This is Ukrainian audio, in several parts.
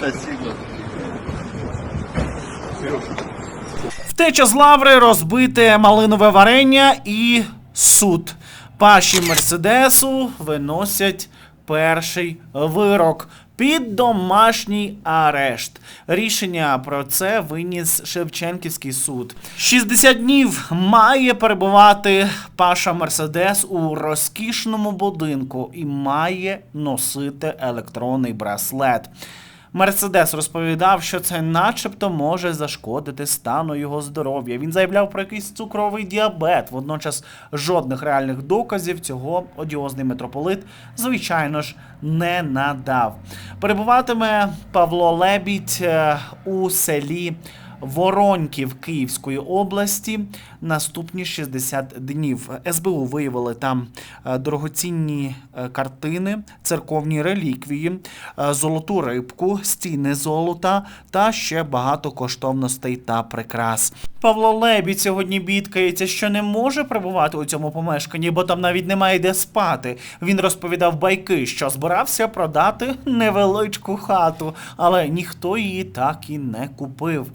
Спасибо. Втеча з лаври, розбите малинове варення і суд. Паші Мерседесу виносять перший вирок під домашній арешт. Рішення про це виніс Шевченківський суд. 60 днів має перебувати Паша Мерседес у розкішному будинку і має носити електронний браслет. Мерседес розповідав, що це начебто може зашкодити стану його здоров'я. Він заявляв про якийсь цукровий діабет. Водночас жодних реальних доказів цього одіозний митрополит, звичайно ж, не надав. Перебуватиме Павло Лебідь е, у селі. Вороньків Київської області наступні 60 днів. СБУ виявили там е, дорогоцінні е, картини, церковні реліквії, е, золоту рибку, стіни золота та ще багато коштовностей та прикрас. Павло Лебідь сьогодні бідкається, що не може перебувати у цьому помешканні, бо там навіть немає де спати. Він розповідав байки, що збирався продати невеличку хату, але ніхто її так і не купив.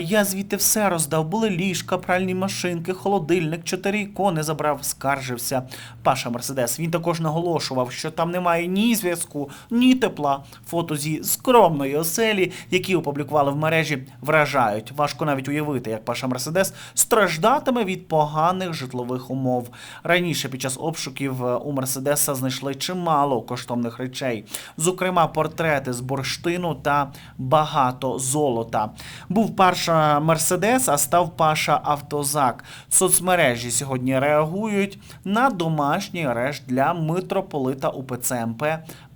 Я звідти все роздав. Були ліжка, пральні машинки, холодильник, чотири ікони забрав, скаржився. Паша Мерседес. Він також наголошував, що там немає ні зв'язку, ні тепла. Фото зі скромної оселі, які опублікували в мережі, вражають. Важко навіть уявити, як Паша Мерседес страждатиме від поганих житлових умов. Раніше під час обшуків е, у Мерседеса знайшли чимало коштовних речей, зокрема портрети з бурштину та багато золота. Був Паша Мерседес, а став Паша Автозак. Соцмережі сьогодні реагують на домашній арешт для митрополита УПЦ МП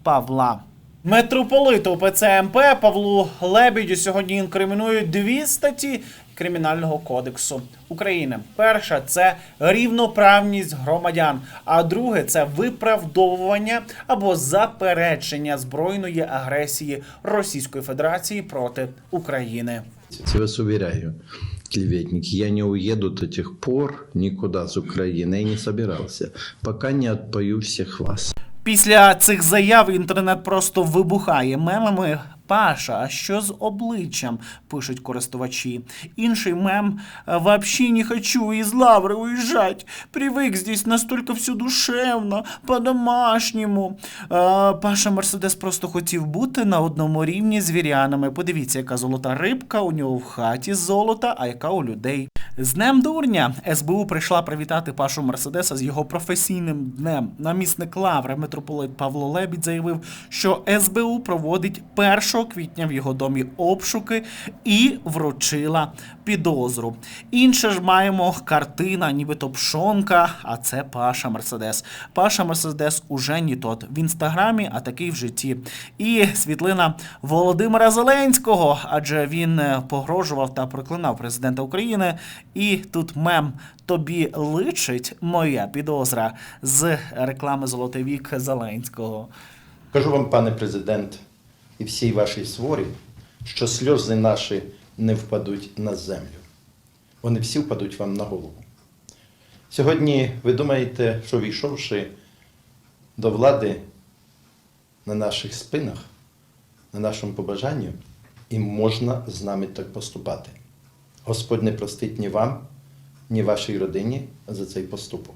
Павла. Митрополиту УПЦ МП Павлу Лебідю сьогодні інкримінують дві статті Кримінального кодексу України. Перша це рівноправність громадян, а друге це виправдовування або заперечення збройної агресії Російської Федерації проти України. Вас уверяю, клеветники, я не уеду до тех пор никуда с Украины Я не собирался, пока не отпою всех вас. Після цих заяв інтернет просто вибухає мемами. Паша, а що з обличчям? пишуть користувачі. Інший мем «Вообще не хочу из лавры уезжать. Привык здесь настолько все душевно, по-домашньому. Паша Мерседес просто хотів бути на одному рівні з вірянами. Подивіться, яка золота рибка у нього в хаті золота, а яка у людей. З днем дурня СБУ прийшла привітати Пашу Мерседеса з його професійним днем. Намісник Лаври митрополит Павло Лебідь заявив, що СБУ проводить 1 квітня в його домі обшуки і вручила підозру. Інше ж маємо картина, нібито пшонка, а це Паша Мерседес. Паша Мерседес уже не тот в інстаграмі, а такий в житті. І світлина Володимира Зеленського, адже він погрожував та проклинав президента України. І тут мем тобі личить моя підозра з реклами Золотий вік Зеленського. Кажу вам, пане президент, і всій вашій сворі, що сльози наші не впадуть на землю. Вони всі впадуть вам на голову. Сьогодні ви думаєте, що війшовши до влади на наших спинах, на нашому побажанню, і можна з нами так поступати. Господь не простить ні вам, ні вашій родині за цей поступок.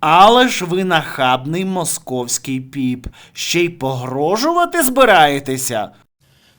Але ж ви нахабний московський піп. Ще й погрожувати збираєтеся.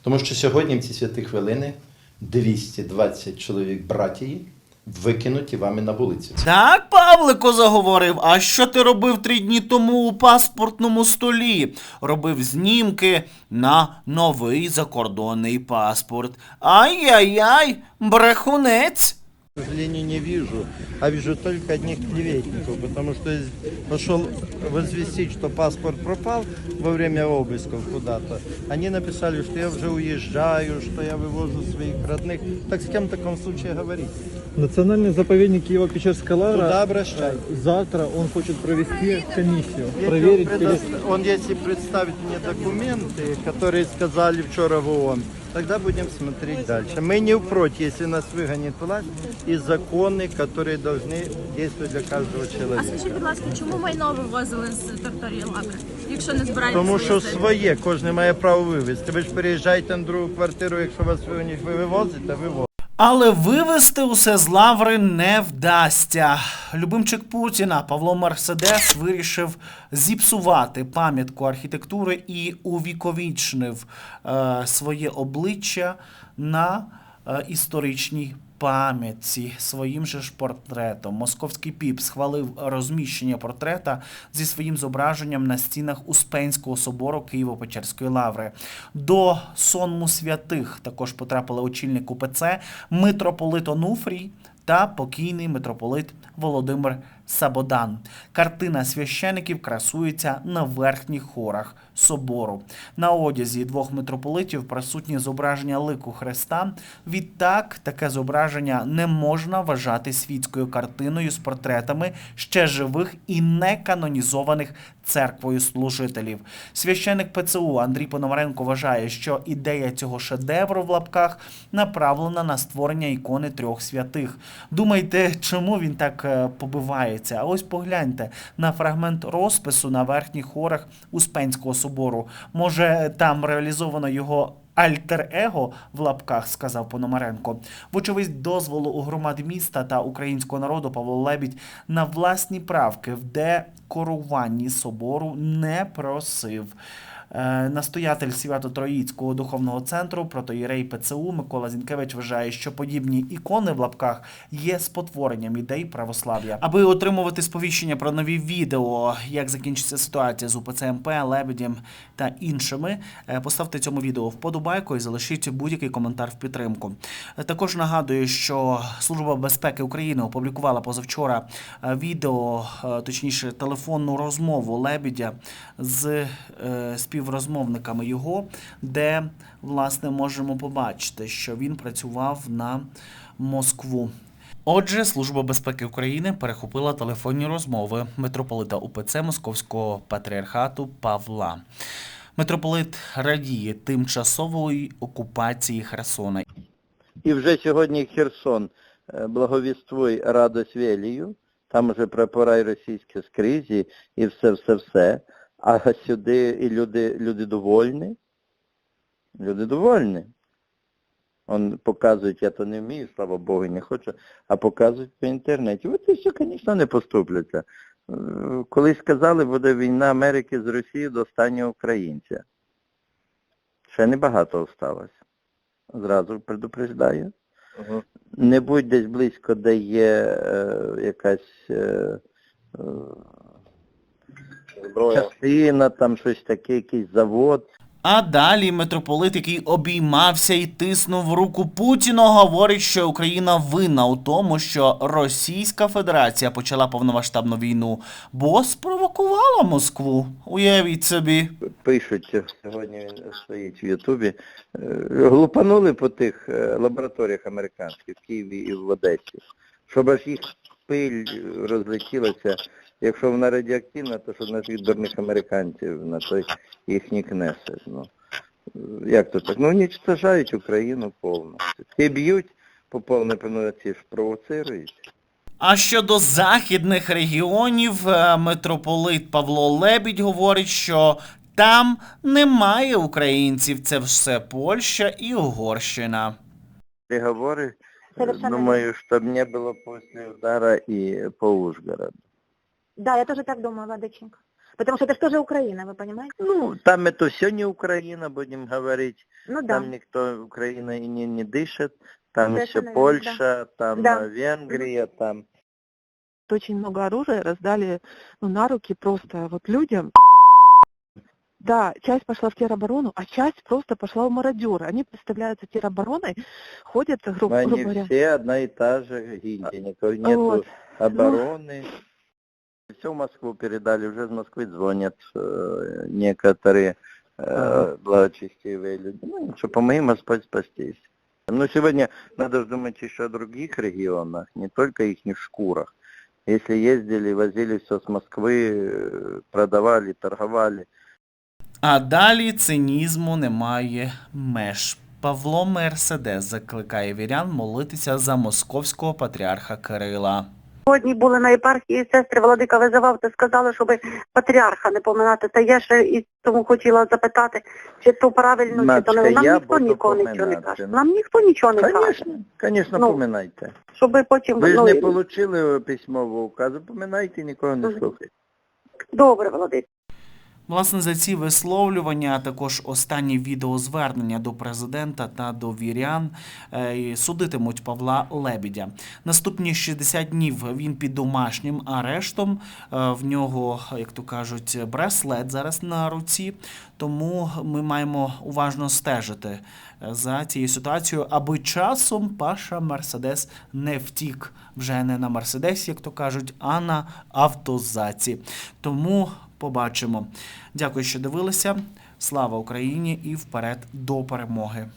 Тому що сьогодні в ці святі хвилини 220 чоловік братії викинуті вами на вулицю. Так, Павлико заговорив. А що ти робив три дні тому у паспортному столі? Робив знімки на новий закордонний паспорт. Ай-яй-яй, брехунець. К сожалению, не вижу, а вижу только одних клеветников, потому что из- пошел возвестить, что паспорт пропал во время обысков куда-то. Они написали, что я уже уезжаю, что я вывожу своих родных. Так с кем в таком случае говорить? Национальный заповедник Киево-Печерская лавра. Туда обращайтесь. Завтра он хочет провести комиссию, Если проверить он, перес- предост- он если представит мне документы, которые сказали вчера в ООН, тогда будем смотреть дальше. Мы не против, если нас выгонит власть, и законы, которые должны действовать для каждого А человека. скажіть, будь ласка, чому майно вивозили з території лаври, якщо не збираєтесь Тому що вивезти? своє, кожен має право вивезти. Ви ж переїжджаєте на другу квартиру, якщо вас вигонять, ви вивозите, вивозите. Але вивести усе з лаври не вдасться. Любимчик Путіна Павло Мерседес вирішив зіпсувати пам'ятку архітектури і увіковічнив е, своє обличчя на е, історичній пам'ятці своїм же ж портретом. Московський піп схвалив розміщення портрета зі своїм зображенням на стінах Успенського собору Києво-Печерської лаври. До сонму святих також потрапили очільник УПЦ митрополит Онуфрій та покійний митрополит Володимир Сабодан. Картина священиків красується на верхніх хорах собору. На одязі двох митрополитів присутні зображення лику Христа. Відтак, таке зображення не можна вважати світською картиною з портретами ще живих і не канонізованих церквою служителів. Священик ПЦУ Андрій Пономаренко вважає, що ідея цього шедевру в лапках направлена на створення ікони трьох святих. Думайте, чому він так е, побивається? А ось погляньте на фрагмент розпису на верхніх хорах Успенського собору. Може, там реалізовано його альтер-его в лапках, сказав Пономаренко. Вочевидь, дозволу у громад міста та українського народу Павло Лебідь на власні правки в декоруванні собору не просив. Е, Настоятель Свято-Троїцького духовного центру протоїрей ПЦУ Микола Зінкевич вважає, що подібні ікони в лапках є спотворенням ідей православ'я. Аби отримувати сповіщення про нові відео, як закінчиться ситуація з УПЦ МП, Лебедєм та іншими, е, поставте цьому відео вподобайку і залишіть будь-який коментар в підтримку. Е, Також нагадую, що Служба безпеки України опублікувала позавчора відео, точніше телефонну розмову Лебедя з е, співрозмовниками його, де власне можемо побачити, що він працював на Москву. Отже, Служба безпеки України перехопила телефонні розмови митрополита УПЦ Московського патріархату Павла. Митрополит радіє тимчасової окупації Херсона І вже сьогодні Херсон е, благовіствуй радость велію, там вже прапора і російські скрізі, і все-все-все. А сюди і люди, люди довольні. Люди довольні. Он показують, я то не вмію, слава Богу, не хочу, а показують по інтернеті. От і все, звісно, не поступляться. Е, Колись сказали, буде війна Америки з Росією до останнього українця. Ще небагато осталось. Зразу предупреждаю. Не будь десь близько, де є е, якась е, е, частина, там щось таке, якийсь завод. А далі митрополит, який обіймався і тиснув руку Путіну, говорить, що Україна винна у тому, що Російська Федерація почала повномасштабну війну, бо спровокувала Москву. Уявіть собі. Пишуть, сьогодні він стоїть в Ютубі. е, Глупанули по тих е, лабораторіях американських в Києві і в Одесі. Щоб аж їх пиль розлетілася. Якщо вона радіоактивна, то що на тих дурних американців, на той їхній кнесет. Ну, е, як то так? Ну, уничтожають Україну повністю. І б'ють по повній ж провоцирують. А щодо західних регіонів, е, митрополит Павло Лебідь говорить, що там немає українців, це все Польща і Угорщина. Переговоры, э, Совершенно думаю, чтобы не было после удара и по Ужгороду. Да, я тоже так думаю, Владыченко. Потому что это же тоже Украина, вы понимаете? Ну, там это все не Украина, будем говорить. Ну да. Там никто Украина и не, не дышит. Там еще верно, Польша, там Да. э, Венгрия, там очень много оружия раздали ну, на руки просто вот людям. Да, часть пошла в тероборону, а часть просто пошла в мародеры. Они представляются теробороной, ходят, грубо, Но грубо они говоря. все одна и та же гильдия, никакой нету Вот. обороны. Все в Москву передали, уже из Москвы звонят э, некоторые э, благочестивые люди. Ну, ничего, помоги Господь спастись. Но сегодня надо же думать еще о других регионах, не только их шкурах. Если ездили, возили все с Москвы, э, продавали, торговали, А далі цинізму немає меж. Павло Мерседес закликає вірян молитися за московського патріарха Кирила. Сьогодні були на єпархії сестри, Владика визивав та сказали, щоб патріарха не поминати. Та я ще і тому хотіла запитати, чи то правильно, чи то не. Нам я ніхто нікого нічого не каже. Нам ніхто нічого не каже. Конечно, конечно, Ну, поминайте. Щоб потім Ви ж ну, не і- отримали письмового указу, поминайте, нікого не слухайте. добре, Володимир. Власне, за ці висловлювання, а також останні відеозвернення до президента та до вірян е, судитимуть Павла Лебідя. Наступні 60 днів він під домашнім арештом. Е, В нього, як то кажуть, браслет зараз на руці. Тому ми маємо уважно стежити е, за цією ситуацією, аби часом Паша Мерседес не втік вже не на Мерседесі, як то кажуть, а на автозаці. Тому побачимо. Дякую, що дивилися. Слава Україні і вперед до перемоги!